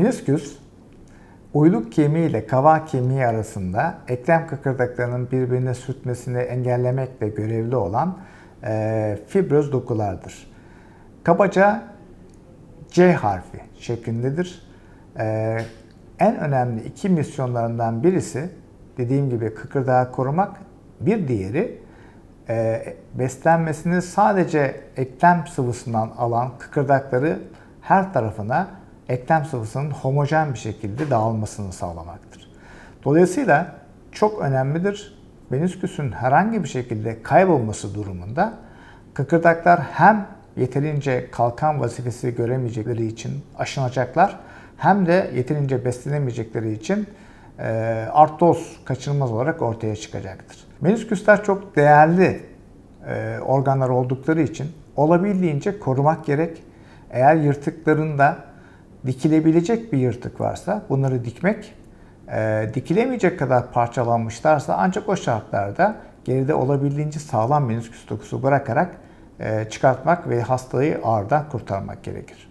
Menisküs, uyluk kemiği ile kavak kemiği arasında eklem kıkırdaklarının birbirine sürtmesini engellemekle görevli olan e, fibroz dokulardır. Kabaca C harfi şeklindedir. E, en önemli iki misyonlarından birisi dediğim gibi kıkırdağı korumak, bir diğeri e, beslenmesini sadece eklem sıvısından alan kıkırdakları her tarafına eklem sıvısının homojen bir şekilde dağılmasını sağlamaktır. Dolayısıyla çok önemlidir. Menisküsün herhangi bir şekilde kaybolması durumunda kıkırdaklar hem yeterince kalkan vazifesi göremeyecekleri için aşınacaklar hem de yeterince beslenemeyecekleri için e, artroz kaçınılmaz olarak ortaya çıkacaktır. Menisküsler çok değerli e, organlar oldukları için olabildiğince korumak gerek. Eğer yırtıklarında dikilebilecek bir yırtık varsa bunları dikmek, e, dikilemeyecek kadar parçalanmışlarsa ancak o şartlarda geride olabildiğince sağlam menisküs dokusu bırakarak e, çıkartmak ve hastayı ağrıdan kurtarmak gerekir.